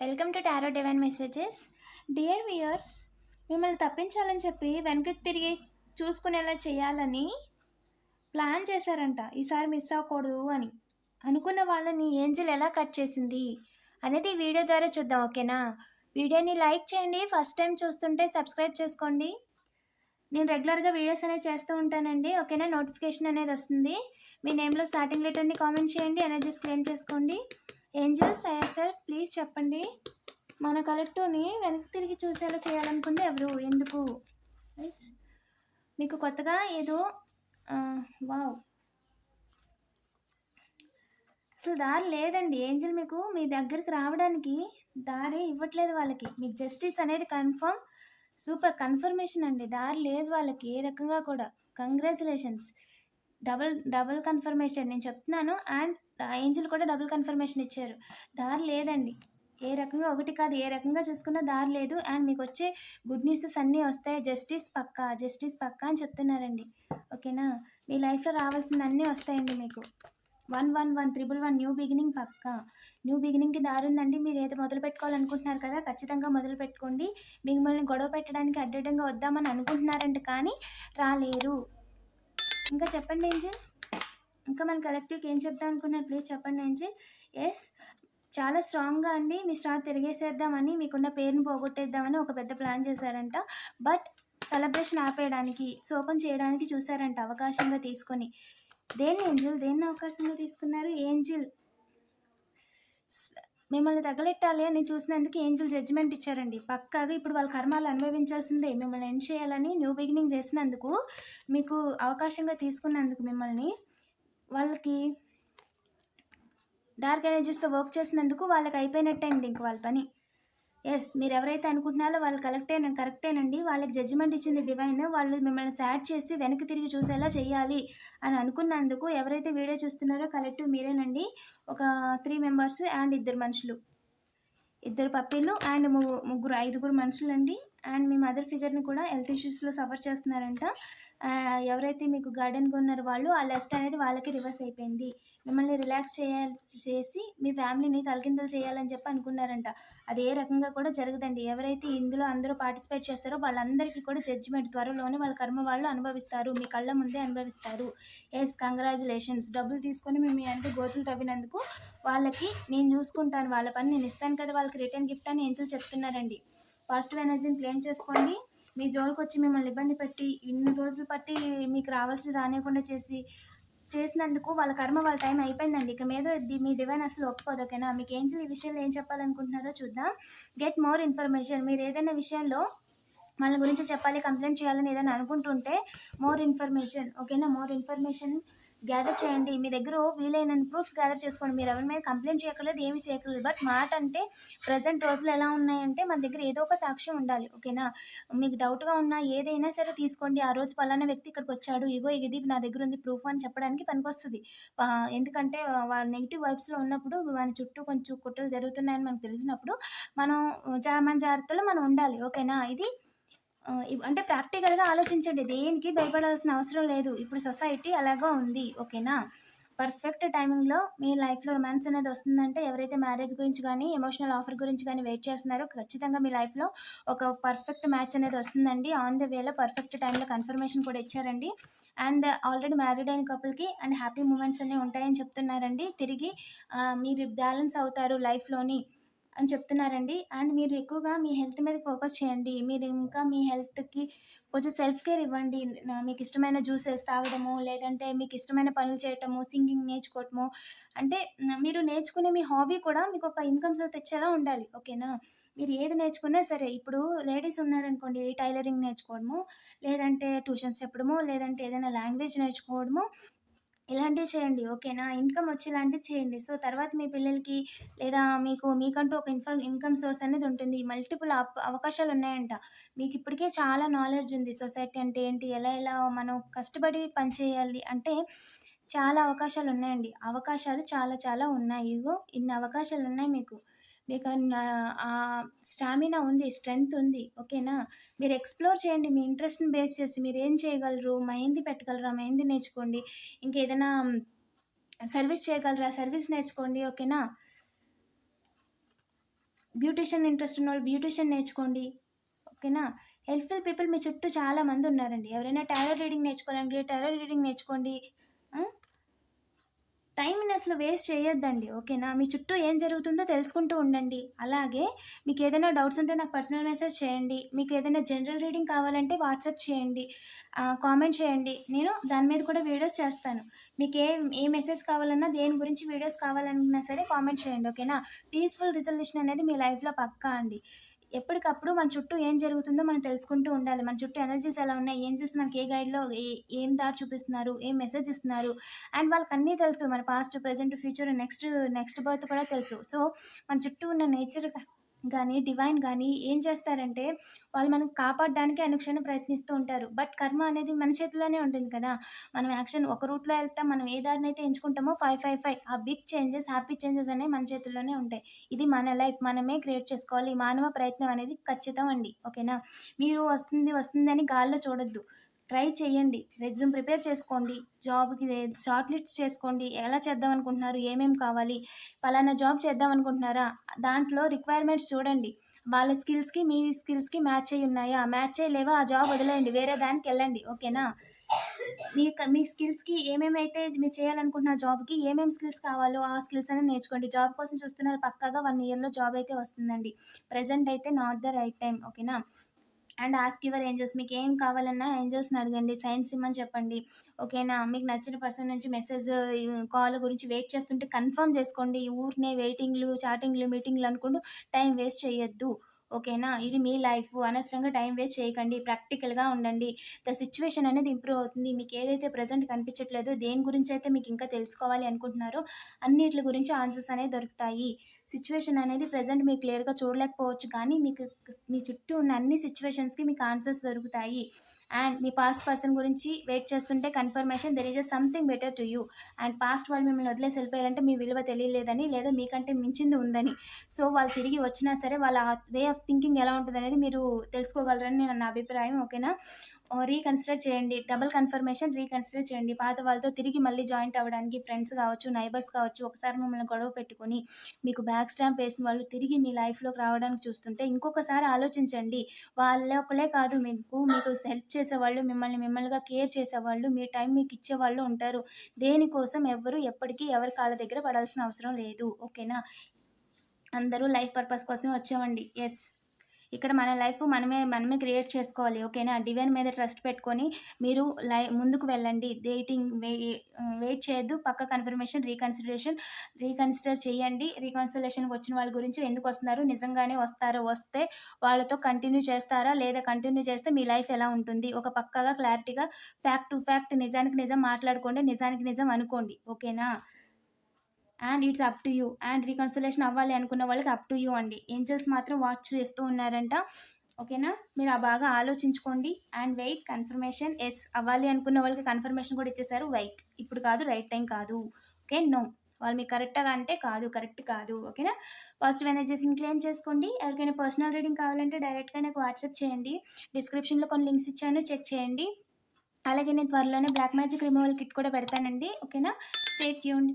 Welcome to tarot divine messages dear viewers మిమ్మల్ని తప్పించాలని చెప్పి వెనక్కి తిరిగి చూసుకునేలా చేయాలని ప్లాన్ చేశారంట. ఈసారి మిస్ అవ్వకూడదు అని. అనుకున్న వాళ్ళని ఏంజిల్ ఎలా కట్ చేసింది అనేది వీడియో ద్వారా చూద్దాం ఓకేనా వీడియోని లైక్ చేయండి. ఫస్ట్ టైం చూస్తుంటే సబ్స్క్రైబ్ చేసుకోండి. నేను రెగ్యులర్గా వీడియోస్ అనేది చేస్తూ ఉంటానండి. ఓకేనా నోటిఫికేషన్ అనేది వస్తుంది. మీ నేమ్లో స్టార్టింగ్ లెటర్ని కామెంట్ చేయండి. ఎనర్జీస్ క్లెయిమ్ చేసుకోండి. ఏంజల్స్ అయర్ సెల్ఫ్ ప్లీజ్ చెప్పండి. మన కలెక్టివ్ని వెనక్కి తిరిగి చూసేలా చేయాలనుకుంది ఎవరు? ఎందుకు? మీకు కొత్తగా ఏదో వావ్. అసలు దారి లేదండి. ఏంజల్ మీకు మీ దగ్గరికి రావడానికి దారి ఇవ్వట్లేదు వాళ్ళకి. మీకు జస్టిస్ అనేది కన్ఫర్మ్ సూపర్ కన్ఫర్మేషన్ అండి. దారి లేదు వాళ్ళకి ఏ రకంగా కూడా. కంగ్రాచులేషన్స్ డబుల్ డబుల్ కన్ఫర్మేషన్ నేను చెప్తున్నాను. అండ్ ఏంజిల్ కూడా డబుల్ కన్ఫర్మేషన్ ఇచ్చారు. దారి లేదండి. ఏ రకంగా ఒకటి కాదు. ఏ రకంగా చూసుకున్నా దారి లేదు. అండ్ మీకు వచ్చే గుడ్ న్యూసెస్ అన్నీ వస్తాయి. జస్టిస్ పక్కా జస్టిస్ పక్కా అని చెప్తున్నారండి. ఓకేనా? మీ లైఫ్లో రావాల్సిన అన్నీ వస్తాయండి మీకు. One one one triple one new beginning పక్కా. న్యూ బిగినింగ్కి దారి ఉందండి. మీరు ఏదో మొదలు పెట్టుకోవాలనుకుంటున్నారు కదా ఖచ్చితంగా మొదలు పెట్టుకోండి. మిమ్మల్ని గొడవ పెట్టడానికి అడ్డడంగా వద్దామని అనుకుంటున్నారంట కానీ రాలేరు. ఇంకా చెప్పండి ఏంజల్? ఇంకా మన కలెక్టివ్కి ఏం చెప్తా అనుకున్నారు? ప్లీజ్ చెప్పండి ఏంజల్ ఎస్ చాలా స్ట్రాంగ్గా అండి. మీ స్టార్ తిరిగేసేద్దామని మీకున్న పేరుని పోగొట్టేద్దామని ఒక పెద్ద ప్లాన్ చేశారంట. బట్ సెలబ్రేషన్ ఆపేయడానికి శోకం చేయడానికి చూసారంట అవకాశంగా తీసుకొని. దేన్ని ఏంజిల్ దేన్ని అవకాశంగా తీసుకున్నారు? ఏంజిల్? మిమ్మల్ని తగలెట్టాలి అని చూసినందుకు ఏంజిల్ జడ్జిమెంట్ ఇచ్చారండి. పక్కాగా ఇప్పుడు వాళ్ళ కర్మాలు అనుభవించాల్సిందే. మిమ్మల్ని ఎండ్ చేయాలని న్యూ బిగినింగ్ చేసినందుకు మీకు అవకాశంగా తీసుకున్నందుకు మిమ్మల్ని వాళ్ళకి డార్క్ ఎనర్జీస్తో వర్క్ చేసినందుకు వాళ్ళకి అయిపోయినట్టే అండి ఇంక వాళ్ళ పని. ఎస్ మీరు ఎవరైతే అనుకుంటున్నారో వాళ్ళు కరెక్టే కరెక్టేనండి. వాళ్ళకి జడ్జిమెంట్ ఇచ్చింది డివైన్ వాళ్ళు మిమ్మల్ని సాడ్ చేసి వెనక్కి తిరిగి చూసేలా చేయాలి అని అనుకున్నందుకు ఎవరైతే వీడియో చూస్తున్నారో కలెక్టివ్ మీరేనండి. ఒక త్రీ మెంబర్స్ అండ్ ఇద్దరు మనుషులు. ఇద్దరు పప్పీలు అండ్ ముగ్గురు ఐదుగురు మనుషులు అండ్ మీ మదర్ ఫిగర్ని కూడా హెల్త్ ఇష్యూస్లో సఫర్ చేస్తున్నారంట. ఎవరైతే మీకు గార్డెన్కి ఉన్నారో వాళ్ళు ఆ లెస్ట్ అనేది వాళ్ళకి రివర్స్ అయిపోయింది. మిమ్మల్ని రిలాక్స్ చేయాలి చేసి మీ ఫ్యామిలీని తలకిందలు చేయాలని చెప్పి అనుకున్నారంట. అది ఏ రకంగా కూడా జరగదండి. ఎవరైతే ఇందులో అందరూ పార్టిసిపేట్ చేస్తారో వాళ్ళందరికీ కూడా జడ్జిమెంట్ త్వరలోనే వాళ్ళ కర్మ వాళ్ళు అనుభవిస్తారు. మీ కళ్ళ ముందే అనుభవిస్తారు. ఎస్ కంగ్రాచులేషన్స్ డబ్బులు తీసుకొని మేము మీ అంటే గోతులు తవ్వినందుకు వాళ్ళకి నేను చూసుకుంటాను. వాళ్ళ పని నేను ఇస్తాను కదా వాళ్ళకి రిటర్న్ గిఫ్ట్ అని ఏంచులు చెప్తున్నారండి. పాజిటివ్ ఎనర్జీని క్లెయిమ్ చేసుకోండి. మీ జోలికి వచ్చి మిమ్మల్ని ఇబ్బంది పెట్టి ఇన్ని రోజులు పట్టి మీకు రావాల్సింది రానియకుండా చేసి చేసినందుకు వాళ్ళ కర్మ వాళ్ళ టైం అయిపోయిందండి. ఇక మీద మీ డివైన్ అసలు ఒప్పుకోదు ఓకేనా? మీకు ఏంజల్ ఈ విషయంలో ఏం చెప్పాలనుకుంటున్నారో చూద్దాం. Get more information. మీరు ఏదైనా విషయంలో వాళ్ళ గురించి చెప్పాలి కంప్లైంట్ చేయాలని ఏదైనా అనుకుంటుంటే మోర్ ఇన్ఫర్మేషన్ ఓకేనా? మోర్ ఇన్ఫర్మేషన్ గ్యాదర్ చేయండి. మీ దగ్గర వీలైన ప్రూఫ్స్ గ్యాదర్ చేసుకోండి. మీరు ఎవరి మీద కంప్లైంట్ చేయక్కర్లేదు ఏమీ చేయక్కర్లేదు. బట్ మాట అంటే ప్రజెంట్ రోజులు ఎలా ఉన్నాయంటే మన దగ్గర ఏదో ఒక సాక్ష్యం ఉండాలి. ఓకేనా మీకు డౌట్గా ఉన్నా ఏదైనా సరే తీసుకోండి. ఆ రోజు పలానా వ్యక్తి ఇక్కడికి వచ్చాడు. ఇగో ఇది నా దగ్గర ఉంది ప్రూఫ్ అని చెప్పడానికి పనికొస్తుంది. ఎందుకంటే వాళ్ళ నెగిటివ్ వైబ్స్లో ఉన్నప్పుడు మన చుట్టూ కొంచెం కుట్రలు జరుగుతున్నాయని మనకు తెలిసినప్పుడు మనం జా మన జాగ్రత్తలో మనం ఉండాలి. ఓకేనా ఇది అంటే ప్రాక్టికల్గా ఆలోచించండి. దేనికి భయపడాల్సిన అవసరం లేదు. ఇప్పుడు సొసైటీ అలాగా ఉంది. ఓకేనా? పర్ఫెక్ట్ టైమింగ్లో మీ లైఫ్లో రొమాన్స్ అనేది వస్తుందంటే ఎవరైతే మ్యారేజ్ గురించి కానీ ఎమోషనల్ ఆఫర్ గురించి కానీ వెయిట్ చేస్తున్నారో ఖచ్చితంగా మీ లైఫ్లో ఒక పర్ఫెక్ట్ మ్యాచ్ అనేది వస్తుందండి. ఆన్ ద వేలో పర్ఫెక్ట్ టైంలో కన్ఫర్మేషన్ కూడా ఇచ్చారండి. అండ్ ఆల్రెడీ మ్యారీడ్ అయిన కపుల్కి అండ్ హ్యాపీ మూమెంట్స్ అన్నీ ఉంటాయని చెప్తున్నారండి. తిరిగి మీరు బ్యాలెన్స్ అవుతారు లైఫ్లోని. అని చెప్తున్నారండి. అండ్ మీరు ఎక్కువగా మీ హెల్త్ మీద ఫోకస్ చేయండి. మీరు ఇంకా మీ హెల్త్కి కొంచెం సెల్ఫ్ కేర్ ఇవ్వండి. మీకు ఇష్టమైన జ్యూసెస్ తాగడము లేదంటే మీకు ఇష్టమైన పనులు చేయటము సింగింగ్ నేర్చుకోవటము. అంటే మీరు నేర్చుకునే మీ హాబీ కూడా మీకు ఒక ఇన్కమ్ సోర్స్ తెచ్చేలా ఉండాలి. ఓకేనా? మీరు ఏది నేర్చుకున్నా సరే ఇప్పుడు లేడీస్ ఉన్నారనుకోండి టైలరింగ్ నేర్చుకోవడము లేదంటే ట్యూషన్స్ చెప్పడము లేదంటే ఏదైనా లాంగ్వేజ్ నేర్చుకోవడము ఇలాంటివి చేయండి. ఓకేనా ఇన్కమ్ వచ్చేలాంటివి చేయండి. సో తర్వాత మీ పిల్లలకి లేదా మీకు మీకంటూ ఒక ఇన్ఫర్ ఇన్కమ్ సోర్స్ అనేది ఉంటుంది. మల్టిపుల్ అవకాశాలు ఉన్నాయంట. మీకు ఇప్పటికే చాలా నాలెడ్జ్ ఉంది. సొసైటీ అంటే ఏంటి? ఎలా ఎలా మనం కష్టపడి పనిచేయాలి అంటే చాలా అవకాశాలు ఉన్నాయండి. అవకాశాలు చాలా చాలా ఉన్నాయి. ఇగో ఇన్ని అవకాశాలు ఉన్నాయి మీకు. మీకు ఆ స్టామినా ఉంది స్ట్రెంగ్త్ ఉంది ఓకేనా మీరు ఎక్స్ప్లోర్ చేయండి మీ ఇంట్రెస్ట్ని బేస్ చేసి మీరు ఏం చేయగలరు మెహందీ పెట్టగలరా మెహందీ నేర్చుకోండి ఇంకేదైనా సర్వీస్ చేయగలరా సర్వీస్ నేర్చుకోండి ఓకేనా బ్యూటిషియన్ ఇంట్రెస్ట్ ఉన్న వాళ్ళు బ్యూటిషియన్ నేర్చుకోండి. ఓకేనా? హెల్ప్‌ఫుల్ పీపుల్ మీ చుట్టూ చాలా మందున్నారండి. ఎవరైనా టారో రీడింగ్ నేర్చుకోవాలంటే టారో రీడింగ్ నేర్చుకోండి. అసలు వేస్ట్ చేయొద్దండి. ఓకేనా? మీ చుట్టూ ఏం జరుగుతుందో తెలుసుకుంటూ ఉండండి. అలాగే మీకు ఏదైనా డౌట్స్ ఉంటే నాకు పర్సనల్ మెసేజ్ చేయండి. మీకు ఏదైనా జనరల్ రీడింగ్ కావాలంటే వాట్సాప్ చేయండి. కామెంట్ చేయండి. నేను దాని మీద కూడా వీడియోస్ చేస్తాను. మీకు ఏ మెసేజ్ కావాలన్నా, దేని గురించి వీడియోస్ కావాలనుకున్నా సరే కామెంట్ చేయండి. ఓకేనా? పీస్‌ఫుల్ రిజల్యూషన్ అనేది మీ లైఫ్‌లో పక్కా అండి. ఎప్పటికప్పుడు మన చుట్టూ ఏం జరుగుతుందో మనం తెలుసుకుంటూ ఉండాలి. మన చుట్టూ ఎనర్జీస్ ఎలా ఉన్నాయి? ఏంజెల్స్ మనకి ఏ గైడ్‌లో ఏ ఏం దారి చూపిస్తున్నారు? ఏం మెసేజ్ ఇస్తున్నారు? అండ్ వాళ్ళకి అన్నీ తెలుసు. మన past, present, future, next next birth కూడా తెలుసు. సో, మన చుట్టూ ఉన్న నేచర్ కానీ డివైన్ కానీ ఏం చేస్తారంటే, వాళ్ళు మనం కాపాడడానికి అనుక్షణం ప్రయత్నిస్తూ ఉంటారు. బట్ కర్మ అనేది మన చేతిలోనే ఉంటుంది కదా! మనం యాక్షన్ ఒక రూట్‌లో వెళ్తాం మనం ఏ దారినైతే ఎంచుకుంటామో 5, 5, 5 ఆ బిగ్ చేంజెస్, హ్యాపీ చేంజెస్ అనేవి మన చేతుల్లోనే ఉంటాయి. ఇది మన లైఫ్. మనమే క్రియేట్ చేసుకోవాలి. మానవ ప్రయత్నం అనేది ఖచ్చితం అండి. ఓకేనా? మీరు వస్తుంది, వస్తుంది అని గాల్లో చూడొద్దు. ట్రై చేయండి. రెజ్యూమ్ ప్రిపేర్ చేసుకోండి. జాబ్‌కి షార్ట్ లిస్ట్ చేసుకోండి. ఎలా చేద్దాం అనుకుంటున్నారు? ఏమేం కావాలి? పలానా జాబ్ చేద్దాం అనుకుంటున్నారా? దాంట్లో రిక్వైర్మెంట్స్ చూడండి. వాళ్ళ స్కిల్స్‌కి, మీ స్కిల్స్‌కి మ్యాచ్ అయ్యి ఉన్నాయా? మ్యాచ్ అయ్యలేవా? ఆ జాబ్ వదిలేయండి. వేరే దానికి వెళ్ళండి ఓకేనా? మీ మీ స్కిల్స్‌కి ఏమేమైతే మీరు చేయాలనుకుంటున్న జాబ్‌కి ఏమేమి స్కిల్స్ కావాలో ఆ స్కిల్స్ అనేది నేర్చుకోండి. జాబ్ కోసం చూస్తున్నారు పక్కాగా వన్ ఇయర్‌లో జాబ్ అయితే వస్తుందండి. ప్రజెంట్ అయితే నాట్ ద రైట్ టైం ఓకేనా? అండ్ ఆస్క్ యువర్ మీకు ఏం కావాలన్నా ఏంజల్స్ని అడగండి. సైన్స్ ఇమ్మని చెప్పండి. ఓకేనా? మీకు నచ్చిన పర్సన్ నుంచి మెసేజ్ కాల్ గురించి వెయిట్ చేస్తుంటే కన్ఫర్మ్ చేసుకోండి. ఊరినే వెయిటింగ్‌లు, చాటింగ్‌లు, మీటింగ్‌లు అనుకుంటూ టైం వేస్ట్ చేయొద్దు. ఓకేనా? ఇది మీ లైఫ్. అనవసరంగా టైం వేస్ట్ చేయకండి. ప్రాక్టికల్‌గా ఉండండి. ద సిచ్యువేషన్ అనేది ఇంప్రూవ్ అవుతుంది. మీకు ఏదైతే ప్రజెంట్ కనిపించట్లేదో, దేని గురించి అయితే మీకు ఇంకా తెలుసుకోవాలి అనుకుంటున్నారో అన్నిటి గురించి ఆన్సర్స్ అనేవి దొరుకుతాయి. సిచ్యువేషన్ అనేది ప్రెజెంట్ మీరు క్లియర్‌గా చూడలేకపోవచ్చు కానీ, మీకు మీ చుట్టూ ఉన్న అన్ని సిచ్యువేషన్స్కి మీకు ఆన్సర్స్ దొరుకుతాయి. అండ్ మీ పాస్ట్ పర్సన్ గురించి వెయిట్ చేస్తుంటే confirmation there is a something better to you. And past వాళ్ళు మిమ్మల్ని వదిలేసి వెళ్ళిపోయారంటే మీ విలువ తెలియలేదని, లేదా మీకంటే మించింది ఉందని. సో, వాళ్ళు తిరిగి వచ్చినా సరే వాళ్ళ వే ఆఫ్ థింకింగ్ ఎలా ఉంటదనేది మీరు తెలుసుకోగలరని నా అభిప్రాయం. ఓకేనా? రీకన్సిడర్ చేయండి. డబుల్ కన్ఫర్మేషన్ రీకన్సిడర్ చేయండి. పాత వాళ్ళతో తిరిగి మళ్ళీ జాయింట్ అవ్వడానికి ఫ్రెండ్స్ కావచ్చు, నైబర్స్ కావచ్చు, ఒకసారి మిమ్మల్ని గొడవ పెట్టుకుని మీకు బ్యాక్ స్టాంప్ వేసిన వాళ్ళు తిరిగి మీ లైఫ్‌లోకి రావడానికి చూస్తుంటే ఇంకొకసారి ఆలోచించండి. వాళ్ళొకళ్ళే కాదు మీకు, మీకు హెల్ప్ చేసేవాళ్ళు, మిమ్మల్ని మిమ్మల్నిగా కేర్ చేసేవాళ్ళు, మీ టైం మీకు ఇచ్చేవాళ్ళు ఉంటారు. దేనికోసం ఎవ్వరు ఎప్పటికీ ఎవరి కాళ్ళ దగ్గర పడాల్సిన అవసరం లేదు. ఓకేనా? అందరూ లైఫ్ పర్పస్ కోసం వచ్చామండి. ఎస్ ఇక్కడ మన లైఫ్ మనమే మనమే క్రియేట్ చేసుకోవాలి. ఓకేనా? డివైన్ మీద ట్రస్ట్ పెట్టుకొని మీరు లై ముందుకు వెళ్ళండి. డేటింగ్ వెయిట్ చేయొద్దు. పక్క కన్ఫర్మేషన్, రీకన్సిడరేషన్ రీకన్సిడర్ చేయండి. రీకన్సిలేషన్‌కి వచ్చిన వాళ్ళ గురించి ఎందుకు వస్తున్నారు నిజంగానే వస్తారో వస్తే వాళ్ళతో కంటిన్యూ చేస్తారా? లేదా కంటిన్యూ చేస్తే మీ లైఫ్ ఎలా ఉంటుంది? ఒక పక్కగా క్లారిటీగా ఫ్యాక్ట్ టు ఫ్యాక్ట్ నిజానికి నిజం మాట్లాడుకోండి. నిజానికి నిజం అనుకోండి. ఓకేనా? And it's up to you. And reconciliation అవ్వాలి అనుకున్న వాళ్ళకి అప్ టు యూ అండి. ఏంజెల్స్ మాత్రం వాచ్ చేస్తూ ఉన్నారంట. ఓకేనా? మీరు ఆ బాగా ఆలోచించుకోండి. అండ్ వెయిట్ కన్ఫర్మేషన్ ఎస్ అవ్వాలి అనుకున్న వాళ్ళకి కన్ఫర్మేషన్ కూడా ఇచ్చేసారు. వెయిట్. ఇప్పుడు కాదు. రైట్ టైం కాదు. ఓకే. నో. వాళ్ళు మీకు కరెక్ట్‌గా అంటే కాదు. కరెక్ట్ కాదు. ఓకేనా? పాజిటివ్ ఎనర్జీస్‌ని క్లెయిమ్ చేసుకోండి. ఎవరికైనా పర్సనల్ రీడింగ్ కావాలంటే డైరెక్ట్‌గా నాకు వాట్సాప్ చేయండి. డిస్క్రిప్షన్‌లో కొన్ని లింక్స్ ఇచ్చాను. చెక్ చేయండి. అలాగే నేను త్వరలోనే బ్లాక్ మ్యాజిక్ రిమూవల్ కిట్ కూడా పెడతానండి. ఓకేనా? Stay tuned.